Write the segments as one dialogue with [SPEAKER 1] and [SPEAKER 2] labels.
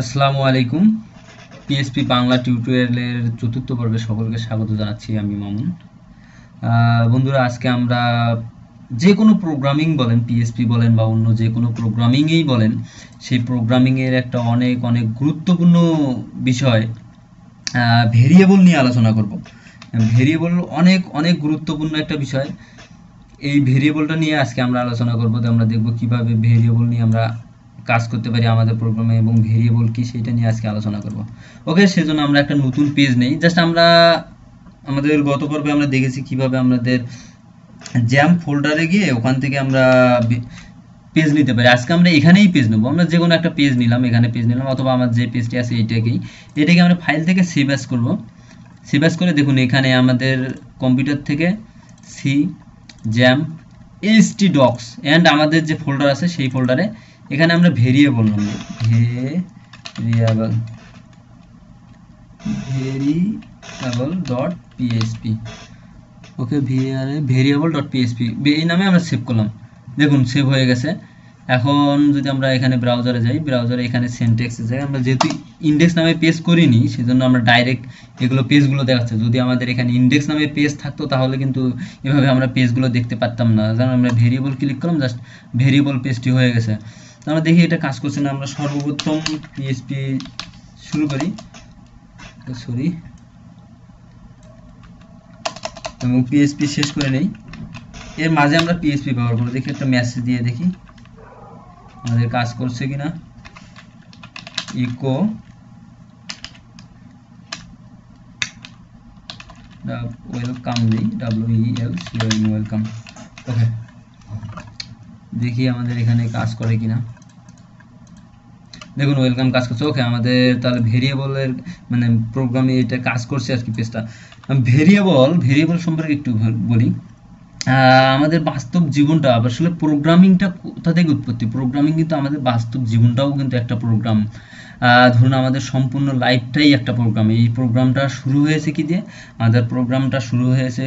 [SPEAKER 1] আসসালামু আলাইকুম। পিএসপি বাংলা টিউটোরিয়ালের চতুর্থ পর্বে সকলকে স্বাগত জানাচ্ছি আমি মামুন। বন্ধুরা, আজকে আমরা যে কোনো প্রোগ্রামিং বলেন পিএসপি বলেন বা অন্য যে কোনো প্রোগ্রামিংয়েই বলেন, সেই প্রোগ্রামিংয়ের একটা অনেক অনেক গুরুত্বপূর্ণ বিষয় ভেরিয়েবল নিয়ে আলোচনা করব। ভেরিয়েবল অনেক অনেক গুরুত্বপূর্ণ একটা বিষয়। এই ভেরিয়েবলটা নিয়ে আজকে আমরা আলোচনা করব, তো আমরা দেখব কীভাবে ভেরিয়েবল নিয়ে আমরা কাজ করতে পারি আমাদের প্রোগ্রামে এবং ভেরিয়েবল কি সেটা নিয়ে আজকে আলোচনা করব। ওকে সেজন্য আমরা একটা নতুন পেজ নেই। জাস্ট আমরা আমাদের গত পর্বে আমরা দেখেছি কীভাবে আমাদের জ্যাম ফোল্ডারে গিয়ে ওখান থেকে আমরা পেজ নিতে পারি। আজকে আমরা এখানেই পেজ নেব। আমরা যে কোনো একটা পেজ নিলাম, এখানে পেজ নিলাম, অথবা আমার যে পেজটি আছে এইটাকেই এটাকে আমরা ফাইল থেকে সেভ অ্যাস করব। সেভ অ্যাস করে দেখুন, এখানে আমাদের কম্পিউটার থেকে C xampp HT docs and আমাদের যে ফোল্ডার আছে সেই ফোল্ডারে এখানে আমরা ভেরিয়েবল নেব variable variable dot PSP okay variable dot PSP এই নামে আমরা সেভ করলাম। দেখুন সেভ হয়ে গেছে। এখন যদি আমরা এখানে ব্রাউজারে যাই ব্রাউজারে এখানে সেন্টেক্সে যাই, আমরা যেহেতু ইন্ডেক্স নামে পেজ করিনি, সেজন্য আমরা ডাইরেক্ট এগুলো পেজগুলো দেখাচ্ছে। যদি আমাদের এখানে ইন্ডেক্স নামে পেজ থাকতো, তাহলে কিন্তু এভাবে আমরা পেজগুলো দেখতে পারতাম না। যেমন আমরা ভেরিয়েবল ক্লিক করলাম জাস্ট ভেরিয়েবল পেজটি হয়ে গেছে। আমরা দেখি এটা কাজ করছে না, আমরা সর্বপ্রথম পিএসপি শুরু করি। সরি এবং পিএসপি শেষ করে নেই। এর মাঝে আমরা পিএসপি ব্যবহার করব। দেখি একটা মেসেজ দিয়ে দেখি। আমাদের কাজ করছে কিনা। ইকো ওয়েলকাম দিই W E L C N welcome okay দেখি আমাদের এখানে কাজ করে কিনা। দেখুন ওয়েলকাম কাজ করছে। ওকে আমাদের তাহলে ভেরিয়েবলের মানে প্রোগ্রামে এটা কাজ করছে আর কি পেজটা ভেরিয়েবল ভেরিয়েবল সম্পর্কে একটু বলি। আমাদের বাস্তব জীবনটা, আসলে প্রোগ্রামিংটা কোথা থেকে উৎপত্তি? প্রোগ্রামিং কিন্তু আমাদের বাস্তব জীবনটাও কিন্তু একটা প্রোগ্রাম ধরুন আমাদের সম্পূর্ণ লাইফটাই একটা প্রোগ্রাম এই প্রোগ্রামটা শুরু হয়েছে কি দিয়ে? আমাদের প্রোগ্রামটা শুরু হয়েছে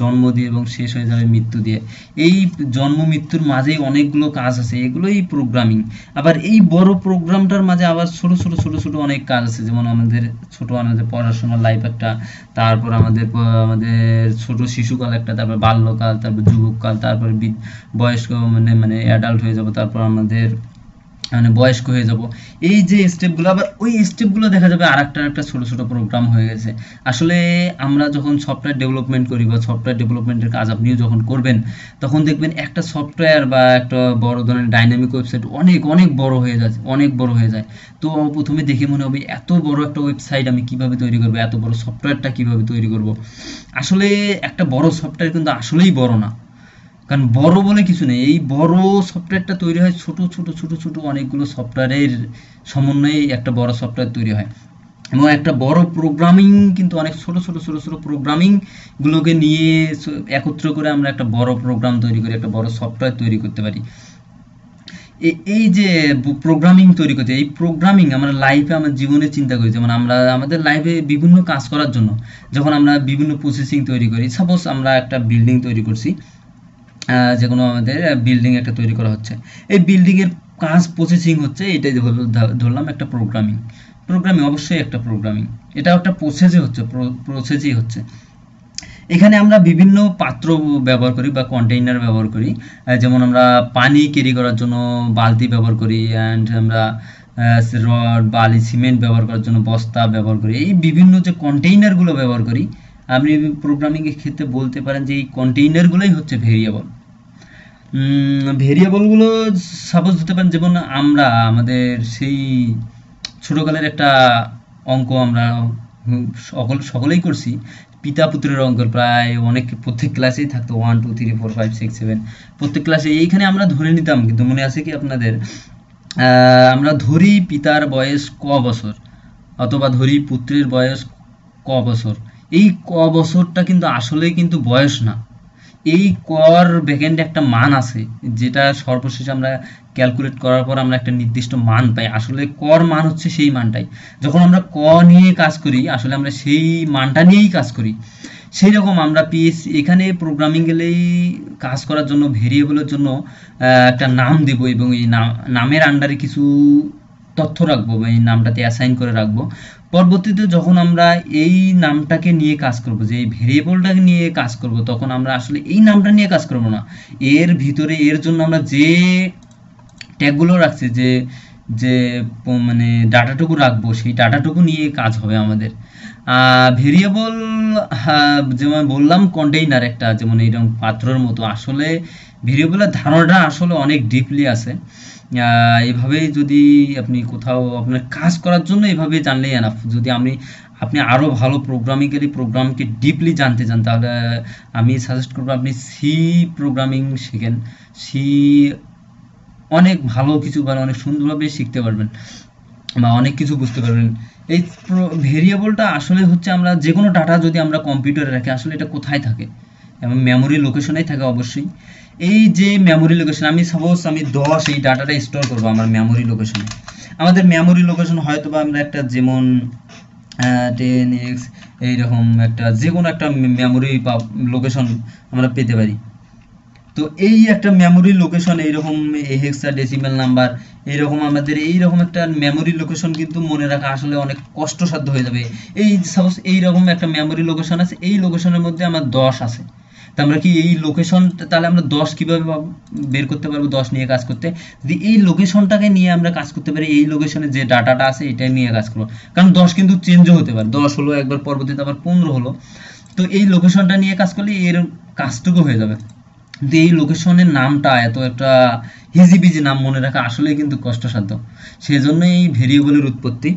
[SPEAKER 1] জন্ম দিয়ে এবং শেষ হয়ে যাবে মৃত্যু দিয়ে। এই জন্ম, মৃত্যুর মাঝেই অনেকগুলো কাজ আছে, এগুলোই প্রোগ্রামিং আবার এই বড় প্রোগ্রামটার মাঝে আবার ছোট ছোট ছোট ছোট অনেক কাজ আছে। যেমন আমাদের ছোট, আমাদের পড়াশোনার লাইফ একটা, তারপর আমাদের আমাদের ছোট শিশুকাল একটা, তারপর বাল্যকাল, তারপর যুবককাল, তারপর বয়স্ক মানে মানে অ্যাডাল্ট হয়ে যাব, তারপর আমাদের মানে বয়স্ক হয়ে যাব। এই যে স্টেপগুলো আবার ওই স্টেপগুলো দেখা যাবে আর একটা একটা ছোটো ছোটো প্রোগ্রাম হয়ে গেছে। আসলে আমরা যখন সফটওয়্যার ডেভেলপমেন্ট করি বা সফটওয়্যার ডেভেলপমেন্টের কাজ আপনিও যখন করবেন, তখন দেখবেন একটা সফটওয়্যার বা একটা বড় ধরনের ডাইনামিক ওয়েবসাইট অনেক অনেক বড় হয়ে যায়, অনেক বড় হয়ে যায়। তো প্রথমে দেখে মনে হবে এত বড় একটা ওয়েবসাইট আমি কীভাবে তৈরি করব, এত বড় সফটওয়্যারটা কীভাবে তৈরি করব। আসলে একটা বড় সফটওয়্যার কিন্তু আসলেই বড় না। কারণ বড় বলে কিছু নেই। এই বড় সফটওয়্যারটা তৈরি হয় ছোট ছোট ছোট ছোট অনেকগুলো সফটওয়্যারের সমন্বয়ে একটা বড় সফটওয়্যার তৈরি হয়। এবং একটা বড় প্রোগ্রামিং কিন্তু অনেক ছোট ছোট ছোট ছোট প্রোগ্রামিং গুলোকে নিয়ে একত্র করে আমরা একটা বড় প্রোগ্রাম তৈরি করি, একটা বড় সফটওয়্যার তৈরি করতে পারি। এই যে প্রোগ্রামিং তৈরি করতে, এই প্রোগ্রামিং আমরা লাইফে আমার জীবনে চিন্তা করি। যেমন আমরা, আমাদের লাইফে বিভিন্ন কাজ করার জন্য, যখন আমরা বিভিন্ন প্রসেসিং তৈরি করি সাপোজ আমরা একটা বিল্ডিং তৈরি করছি যে কোনো আমাদের বিল্ডিং একটা তৈরি করা হচ্ছে। এই বিল্ডিংয়ের কাজ প্রসেসিং হচ্ছে, এটাই ধরলাম একটা প্রোগ্রামিং প্রোগ্রামিং অবশ্যই একটা প্রোগ্রামিং এটা একটা প্রসেসই হচ্ছে প্রসেসই হচ্ছে। এখানে আমরা বিভিন্ন পাত্র ব্যবহার করি বা কন্টেইনার ব্যবহার করি। যেমন আমরা পানি ক্যারি করার জন্য বালতি ব্যবহার করি অ্যান্ড আমরা রড বালি সিমেন্ট ব্যবহার করার জন্য বস্তা ব্যবহার করি। এই বিভিন্ন যে কন্টেইনারগুলো ব্যবহার করি আপনি প্রোগ্রামিংয়ের ক্ষেত্রে বলতে পারেন যে এই কন্টেইনারগুলোই হচ্ছে ভেরিয়েবল ভেরিয়েবলগুলো সাপোজ হতে পারেন যেমন আমরা, আমাদের সেই ছোটোকালের একটা অঙ্ক আমরা সকল, সকলেই করছি। পিতা পুত্রের অঙ্ক প্রায় অনেক, প্রত্যেক ক্লাসেই থাকতো। One two three four five six seven প্রত্যেক ক্লাসে এইখানে আমরা ধরে নিতাম। কিন্তু মনে আছে কি আপনাদের? আমরা ধরি পিতার বয়স ক বছর, অথবা ধরি পুত্রের বয়স ক বছর। এই ক বছরটা কিন্তু আসলেই কিন্তু বয়স না। এই কর ব্যাকেন্ডে একটা মান আছে, যেটা সর্বশেষে আমরা ক্যালকুলেট করার পর আমরা একটা নির্দিষ্ট মান পাই। আসলে কর মান হচ্ছে সেই মানটাই। যখন আমরা ক নিয়ে কাজ করি, আসলে আমরা সেই মানটা নিয়েই কাজ করি। সেই রকম আমরা পিএস এখানে প্রোগ্রামিং গেলেই কাজ করার জন্য ভেরিয়েবলের জন্য একটা নাম দেব এবং এই নামের আন্ডারে কিছু তথ্য রাখব বা এই নামটাতে অ্যাসাইন করে রাখব। পরবর্তীতে যখন আমরা এই নামটাকে নিয়ে কাজ করব, যে এই ভেরিয়েবলটাকে নিয়ে কাজ করব, তখন আমরা আসলে এই নামটা নিয়ে কাজ করব না। এর ভিতরে, এর জন্য আমরা যে ট্যাগগুলো রাখছি, যে যে মানে ডাটাটুকু রাখব, সেই ডাটাটুকু নিয়ে কাজ হবে আমাদের। ভেরিয়েবল যেমন বললাম কন্টেইনার একটা, যেমন এইরকম পাত্রর মতো। আসলে ভেরিয়েবলের ধারণাটা আসলে অনেক ডিপলি আছে। এভাবেই যদি আপনি কোথাও আপনার কাজ করার জন্য এভাবে জানলেই এনাফ যদি আমি, আপনি আরও ভালো প্রোগ্রামিংয়েরই প্রোগ্রামকে ডিপলি জানতে চান, তাহলে আমি সাজেস্ট করব আপনি সি প্রোগ্রামিং শেখেন। সি অনেক ভালো কিছু মানে অনেক সুন্দরভাবে শিখতে পারবেন বা অনেক কিছু বুঝতে পারবেন। এই ভেরিয়েবলটা আসলে হচ্ছে আমরা যে কোনো ডাটা যদি আমরা কম্পিউটারে রাখি, আসলে এটা কোথায় থাকে? এবং মেমোরি লোকেশনেই থাকে অবশ্যই। এই যে মেমোরি লোকেশন আমি সাপোজ আমি দশ এই ডাটাটা স্টোর করব আমার মেমোরি লোকেশনে আমাদের মেমোরি লোকেশন হয়তো বা আমরা একটা যেমন টেন এক্স এইরকম একটা যে কোনো একটা মেমোরি বা লোকেশন আমরা পেতে পারি। তো এই একটা মেমোরি লোকেশন এইরকম হেক্সা ডেসিমেল নাম্বার এইরকম আমাদের এইরকম একটা মেমোরি লোকেশন কিন্তু মনে রাখা আসলে অনেক কষ্টসাধ্য হয়ে যাবে। এই সাপোজ এইরকম একটা মেমোরি লোকেশন আছে, এই লোকেশনের মধ্যে আমার দশ আছে। তা আমরা কি এই লোকেশন তাহলে আমরা দশ কীভাবে বের করতে পারব, দশ নিয়ে কাজ করতে? যদি এই লোকেশনটাকে নিয়ে আমরা কাজ করতে পারি, এই লোকেশনে যে ডাটাটা আছে এটা নিয়ে কাজ করব। কারণ দশ কিন্তু চেঞ্জও হতে পারে। দশ হলো একবার পরবর্তীতে, আবার পনেরো হলো। তো এই লোকেশনটা নিয়ে কাজ করলে এর কাজটুকু হয়ে যাবে। কিন্তু এই লোকেশনের নামটা এত একটা হিজিবিজি নাম মনে রাখা আসলে কিন্তু কষ্টসাধ্য। সেজন্য এই ভেরিয়েবলের উৎপত্তি।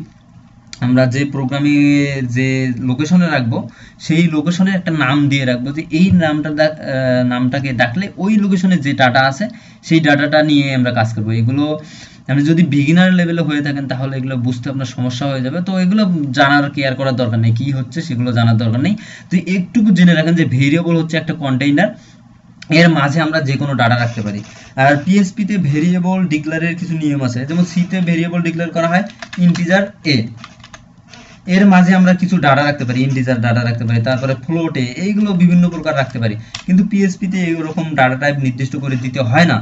[SPEAKER 1] আমরা যে প্রোগ্রামে যে লোকেশনে রাখব, সেই লোকেশনের একটা নাম দিয়ে রাখব যে এই নামটা নামটাকে ডাকলে ওই লোকেশনে যে ডাটা আছে, সেই ডাটাটা নিয়ে আমরা কাজ করব। এগুলো, আপনি যদি বিগিনার লেভেলে হয়ে থাকেন, তাহলে এগুলো বুঝতে আপনার সমস্যা হয়ে যাবে। তো এগুলো জানার কেয়ার করার দরকার নেই, কি হচ্ছে সেগুলো জানার দরকার নেই। তো একটুকু জেনে রাখেন যে ভেরিয়েবল হচ্ছে একটা কন্টেইনার এর মাঝে আমরা যে কোনো ডাটা রাখতে পারি। আর পিএসপিতে ভেরিয়েবল ডিক্লারের কিছু নিয়ম আছে, যেমন সিতে ভেরিয়েবল ডিক্লেয়ার করা হয় ইন্টিজার এ এর মাঝে আমরা কিছু ডাটা রাখতে পারি ইন্টিজার ডাটা রাখতে পারি, তারপরে ফ্লোটে এইগুলো বিভিন্ন প্রকার রাখতে পারি। কিন্তু পিএসপিতে এরকম ডাটা টাইপ নির্দিষ্ট করে দিতে হয় না।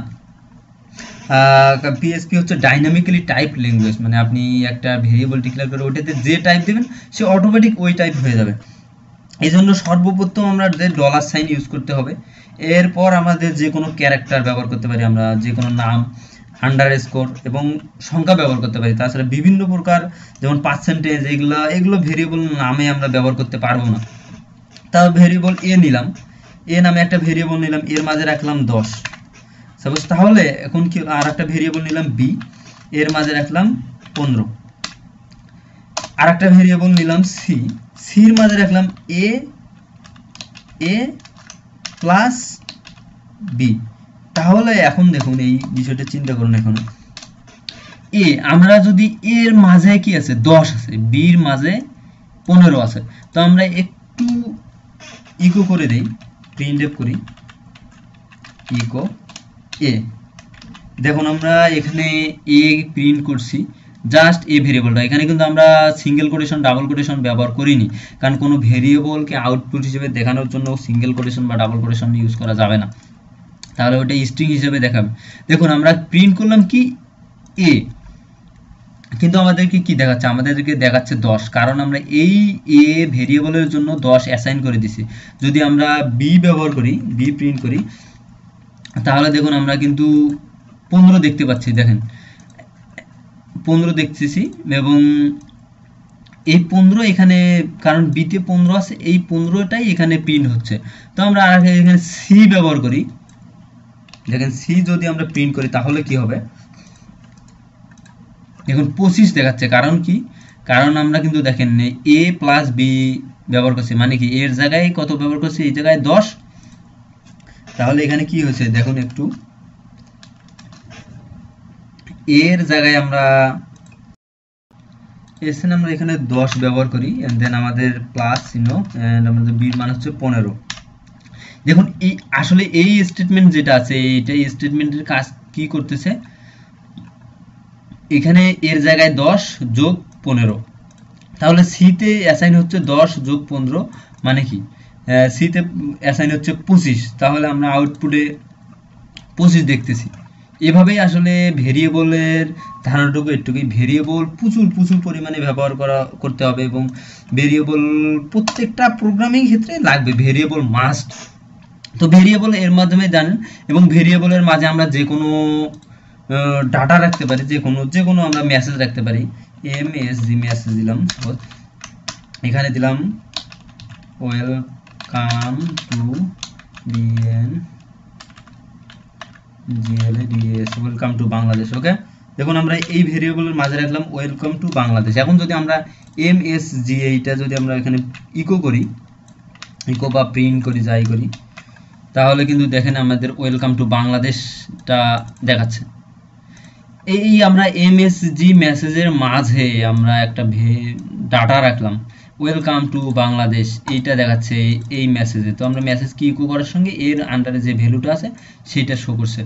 [SPEAKER 1] পিএসপি হচ্ছে ডাইনামিক্যালি টাইপ ল্যাঙ্গুয়েজ মানে আপনি একটা ভেরিয়েবল ডিক্লেয়ার করে ওটাতে যে টাইপ দেবেন, সে অটোমেটিক ওই টাইপ হয়ে যাবে। এই জন্য সর্বপ্রথম আমরা যে ডলার সাইন ইউজ করতে হবে। এরপর আমাদের যে কোনো ক্যারেক্টার ব্যবহার করতে পারি আমরা, যে কোনো নাম আন্ডার স্কোর এবং সংখ্যা ব্যবহার করতে পারি। তাছাড়া বিভিন্ন প্রকার যেমন পার্সেন্টেজ এগুলো এগুলো ভেরিয়েবল নামে আমরা ব্যবহার করতে পারব না। তা ভেরিয়েবল এ নিলাম। এ নামে একটা ভেরিয়েবল নিলাম, এর মাঝে রাখলাম দশ। সাপোজ তাহলে এখন কি, আর একটা ভেরিয়েবল নিলাম বি এর মাঝে রাখলাম পনেরো। আর একটা ভেরিয়েবল নিলাম সি সির মাঝে রাখলাম এ এ প্লাস বি তাহলে এখন দেখুন, এই বিষয়টা চিন্তা করুন এখন। এ, আমরা যদি এর মাঝে কি আছে? দশ আছে। বির মাঝে পনেরো আছে। তো আমরা একটু ইকো করে দেই প্রিন্ট করি। ইকো এ দেখুন, আমরা এখানে এ প্রিন্ট করছি। জাস্ট এ ভেরিয়েবলটা এখানে কিন্তু আমরা সিঙ্গেল কোটেশন ডাবল কোটেশন ব্যবহার করিনি। কারণ কোনো ভেরিয়েবলকে আউটপুট হিসেবে দেখানোর জন্য সিঙ্গেল কোটেশন বা ডাবল কোটেশন ইউজ করা যাবে না। তাহলে ওটা স্ট্রিং হিসেবে দেখাবে। দেখুন, আমরা প্রিন্ট করলাম কি? এ কিন্তু আমাদেরকে কি দেখাচ্ছে? আমাদেরকে দেখাচ্ছে দশ, কারণ আমরা এই এ ভেরিয়েবলের জন্য দশ অ্যাসাইন করে দিছি। যদি আমরা বি ব্যবহার করি বি প্রিন্ট করি, তাহলে দেখুন, আমরা কিন্তু পনেরো দেখতে পাচ্ছি, দেখেন। পনেরো দেখতেছি, এবং এই পনেরো এখানে, কারণ বিতে পনেরো আছে, এই পনেরোটাই এখানে প্রিন্ট হচ্ছে। তো আমরা আর এখানে সি ব্যবহার করি। দেখেন সি যদি আমরা প্রিন্ট করি, তাহলে কি হবে? দেখুন, পঁচিশ দেখাচ্ছে। কারণ কি? কারণ আমরা কিন্তু দেখেন এ প্লাস বি ব্যবহার করছি। মানে কি, এর জায়গায় কত ব্যবহার করছি? এই জায়গায় দশ। তাহলে এখানে কি হয়েছে? দেখুন একটু। এর জায়গায় আমরা এসএন আমরা এখানে দশ ব্যবহার করি দেন আমাদের প্লাস চিহ্ন আমাদের বির মান হচ্ছে পনেরো। দেখুন এই আসলে এই স্টেটমেন্ট যেটা আছে, এইটা এই স্টেটমেন্টের কাজ কি করতেছে? এখানে এর জায়গায় দশ যোগ পনেরো। তাহলে সিতে অ্যাসাইন হচ্ছে দশ যোগ পনেরো মানে কি? সিতে অ্যাসাইন হচ্ছে পঁচিশ। তাহলে আমরা আউটপুটে পঁচিশ দেখতেছি। এভাবেই আসলে ভেরিয়েবলের ধারণাটুকু, একটুকুই ভেরিয়েবল প্রচুর প্রচুর পরিমাণে ব্যবহার করা, করতে হবে এবং ভেরিয়েবল প্রত্যেকটা প্রোগ্রামিং ক্ষেত্রে লাগবে। ভেরিয়েবল মাস্ট তো ভেরিয়েবল এর মাধ্যমে জানেন এবং ভেরিয়েবলের মাঝে আমরা যে কোনো ডাটা রাখতে পারি, যে কোনো যে কোনো আমরা মেসেজ রাখতে পারি। এম এস জি মেসেজ দিলাম এখানে দিলাম welcome to GLA DS welcome to Bangladesh okay দেখুন, আমরা এই ভেরিয়েবলের মাঝে রাখলাম ওয়েলকাম টু বাংলাদেশ এখন যদি আমরা এম এস জি এইটা যদি আমরা এখানে ইকো করি ইকো বা প্রিন্ট করি, যাই করি তাহলে কিন্তু দেখেন আমাদের ওয়েলকাম টু বাংলাদেশটা দেখাচ্ছে। এই আমরা এমএসজি মেসেজের মাঝে আমরা একটা ডাটা রাখলাম। ওয়েলকাম টু বাংলাদেশ, এইটা দেখাচ্ছে এই মেসেজে তো আমরা মেসেজ কি করার সঙ্গে এর আন্ডারে যে ভ্যালুটা আছে, সেটা শো করছে।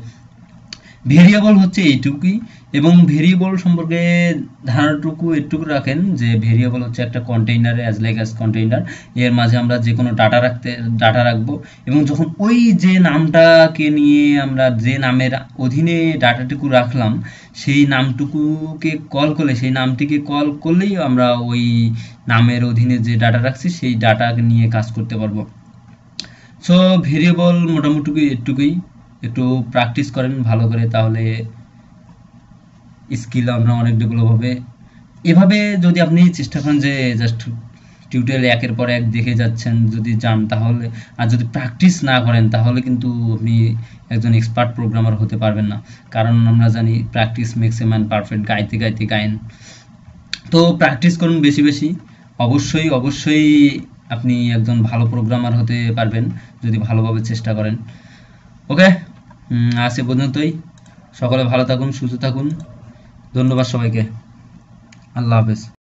[SPEAKER 1] ভেরিয়েবল হচ্ছে এইটুকুই, এবং ভেরিয়েবল সম্পর্কে ধারণাটুকু এটুকু রাখেন যে ভেরিয়েবল হচ্ছে একটা container as like as container এর মাঝে আমরা যে কোনো ডাটা রাখতে ডাটা রাখব, এবং যখন ওই যে নামটাকে নিয়ে আমরা যে নামের অধীনে ডাটাটুকু রাখলাম, সেই নামটুকুকে কল করলে, সেই নামটিকে কল করলেই আমরা ওই নামের অধীনে যে ডাটা রাখছি, সেই ডাটাকে নিয়ে কাজ করতে পারব। সো ভেরিয়েবল মোটামুটি এটুকুই একটু প্র্যাকটিস করেন ভালো করে, তাহলে স্কিল আমরা অনেক ডেভেলপ হবে। এভাবে যদি আপনি চেষ্টা করেন যে জাস্ট টিউটোরিয়াল একের পর এক দেখে যাচ্ছেন, যদি যান তাহলে, আর যদি প্র্যাকটিস না করেন তাহলে কিন্তু আপনি একজন এক্সপার্ট প্রোগ্রামার হতে পারবেন না। কারণ আমরা জানি practice makes a man perfect গাইতে গাইতে গায়েন। তো প্র্যাকটিস করুন বেশি বেশি। অবশ্যই অবশ্যই আপনি একজন ভালো প্রোগ্রামার হতে পারবেন, যদি ভালোভাবে চেষ্টা করেন। ওকে আজ এ পর্যন্তই। সকলে ভালো থাকুন সুস্থ থাকুন। ধন্যবাদ সবাইকে। আল্লাহ হাফেজ।